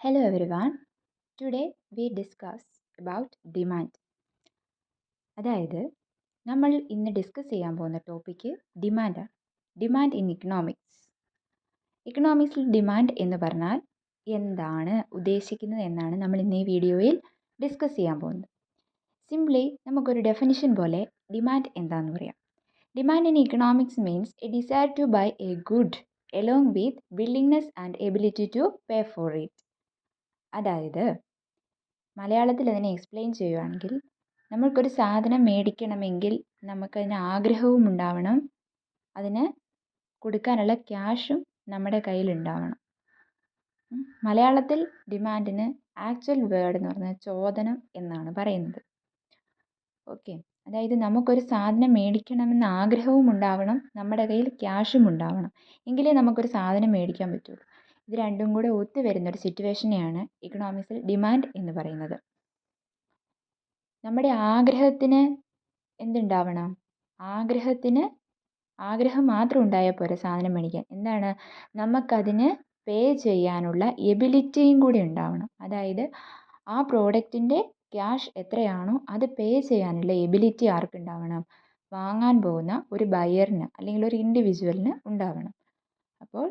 Hello everyone. Today we discuss about demand. അതായത് നമ്മൾ ഇന്ന് ഡിസ്കസ് ചെയ്യാൻ പോകുന്ന ടോപ്പിക്ക് ഡിമാൻഡാണ് ഡിമാൻഡ് ഇൻ ഇക്കണോമിക്സ് ഇക്കണോമിക്സിൽ ഡിമാൻഡ് എന്ന് പറഞ്ഞാൽ എന്താണ് ഉദ്ദേശിക്കുന്നത് എന്നാണ് നമ്മൾ ഇന്ന് ഈ വീഡിയോയിൽ ഡിസ്കസ് ചെയ്യാൻ പോകുന്നത്. സിംപ്ലി നമുക്കൊരു ഡെഫിനിഷൻ പോലെ ഡിമാൻഡ് എന്താണെന്ന് പറയാം. Demand in economics means a desire to buy a good along with willingness and ability to pay for it അതായത് മലയാളത്തിൽ അതിനെ എക്സ്പ്ലെയിൻ ചെയ്യുകയാണെങ്കിൽ നമ്മൾക്കൊരു സാധനം മേടിക്കണമെങ്കിൽ നമുക്കതിന് ആഗ്രഹവും ഉണ്ടാവണം. അതിന് കൊടുക്കാനുള്ള ക്യാഷും നമ്മുടെ കയ്യിലുണ്ടാവണം മലയാളത്തിൽ ഡിമാൻഡിന് ആക്ച്വൽ വേർഡ് എന്ന് പറഞ്ഞാൽ ചോദനം എന്നാണ് പറയുന്നത്. ഓക്കെ അതായത് നമുക്കൊരു സാധനം മേടിക്കണമെന്ന ആഗ്രഹവും ഉണ്ടാവണം നമ്മുടെ കയ്യിൽ ക്യാഷും ഉണ്ടാവണം. എങ്കിലേ നമുക്കൊരു സാധനം മേടിക്കാൻ പറ്റുള്ളൂ. ഇത് രണ്ടും കൂടെ ഒത്തു വരുന്നൊരു സിറ്റുവേഷനെയാണ് ഇക്കണോമിക്സിൽ ഡിമാൻഡ് എന്ന് പറയുന്നത്. നമ്മുടെ ആഗ്രഹത്തിന് എന്തുണ്ടാവണം? ആഗ്രഹത്തിന് ആഗ്രഹം മാത്രം ഉണ്ടായാൽ പോരെ സാധനം മേടിക്കാൻ. എന്താണ്? നമുക്കതിന് പേ ചെയ്യാനുള്ള എബിലിറ്റിയും കൂടി ഉണ്ടാവണം. അതായത് ആ പ്രോഡക്റ്റിന്റെ ക്യാഷ് എത്രയാണോ അത് പേ ചെയ്യാനുള്ള എബിലിറ്റി ആർക്കുണ്ടാവണം? വാങ്ങാൻ പോകുന്ന ഒരു ബയറിന് അല്ലെങ്കിൽ ഒരു ഇൻഡിവിജ്വലിന് ഉണ്ടാവണം. അപ്പോൾ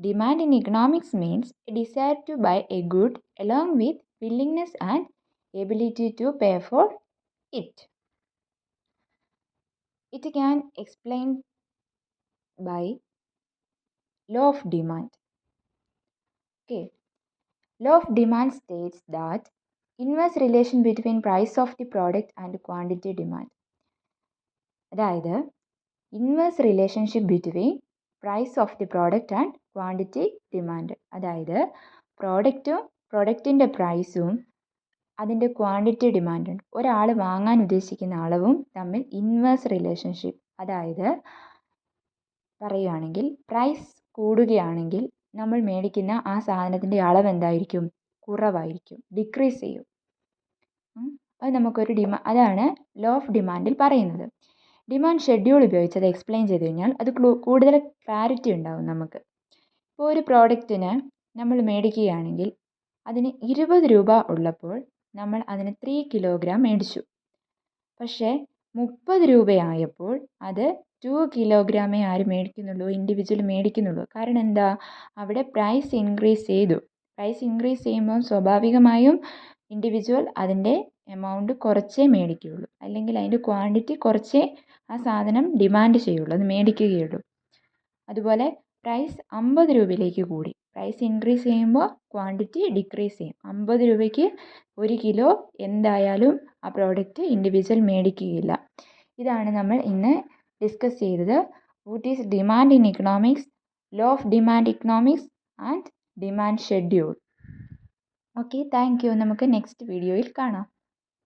Demand in economics means a desire to buy a good along with willingness and ability to pay for it it can explain by law of demand. Okay, law of demand states that inverse relation between price of the product and quantity demand. അതായത് inverse relationship between price of the product and quantity demand അതായത് പ്രോഡക്റ്റും പ്രോഡക്റ്റിന്റെ പ്രൈസും അതിന്റെ quantity ഡിമാൻഡും ഒരാൾ വാങ്ങാൻ ഉദ്ദേശിക്കുന്ന അളവും തമ്മിൽ ഇൻവേഴ്സ് റിലേഷൻഷിപ്പ് അതായത് പറയുകയാണെങ്കിൽ പ്രൈസ് കൂടുകയാണെങ്കിൽ നമ്മൾ മേടിക്കുന്ന ആ സാധനത്തിന്റെ അളവ് എന്തായിരിക്കും? കുറവായിരിക്കും. ഡിക്രീസ് ചെയ്യും. അത് നമുക്കൊരു ഡിമാ അതാണ് ലോ ഓഫ് ഡിമാൻഡിൽ പറയുന്നത്. ഡിമാൻഡ് ഷെഡ്യൂൾ ഉപയോഗിച്ച് അത് എക്സ്പ്ലെയിൻ ചെയ്ത് കഴിഞ്ഞാൽ അത് കൂടുതൽ ക്ലാരിറ്റി ഉണ്ടാവും നമുക്ക്. ഇപ്പോൾ ഒരു പ്രോഡക്റ്റിന് നമ്മൾ മേടിക്കുകയാണെങ്കിൽ അതിന് ഇരുപത് രൂപ ഉള്ളപ്പോൾ നമ്മൾ അതിന് ത്രീ കിലോഗ്രാം മേടിച്ചു. പക്ഷേ മുപ്പത് രൂപയായപ്പോൾ അത് ടു കിലോഗ്രാമേ ആര് മേടിക്കുന്നുള്ളൂ ഇൻഡിവിജ്വൽ മേടിക്കുന്നുള്ളൂ. കാരണം എന്താ? അവിടെ പ്രൈസ് ഇൻക്രീസ് ചെയ്തു. പ്രൈസ് ഇൻക്രീസ് ചെയ്യുമ്പോൾ സ്വാഭാവികമായും ഇൻഡിവിജ്വൽ അതിന്റെ എമൗണ്ട് കുറച്ചേ മേടിക്കുകയുള്ളൂ. അല്ലെങ്കിൽ അതിന്റെ ക്വാണ്ടിറ്റി കുറച്ചേ ആ സാധനം ഡിമാൻഡ് ചെയ്യുള്ളൂ അത് മേടിക്കുകയുള്ളൂ. അതുപോലെ പ്രൈസ് അമ്പത് രൂപയിലേക്ക് കൂടി. പ്രൈസ് ഇൻക്രീസ് ചെയ്യുമ്പോൾ ക്വാണ്ടിറ്റി ഡിക്രീസ് ചെയ്യും. അമ്പത് രൂപയ്ക്ക് ഒരു കിലോ എന്തായാലും ആ പ്രോഡക്റ്റ് ഇൻഡിവിജ്വൽ മേടിക്കുകയില്ല. ഇതാണ് നമ്മൾ ഇന്ന് ഡിസ്കസ് ചെയ്തത്. What is demand in economics law of demand economics and demand schedule okay thank you നമുക്ക് നെക്സ്റ്റ് വീഡിയോയിൽ കാണാം.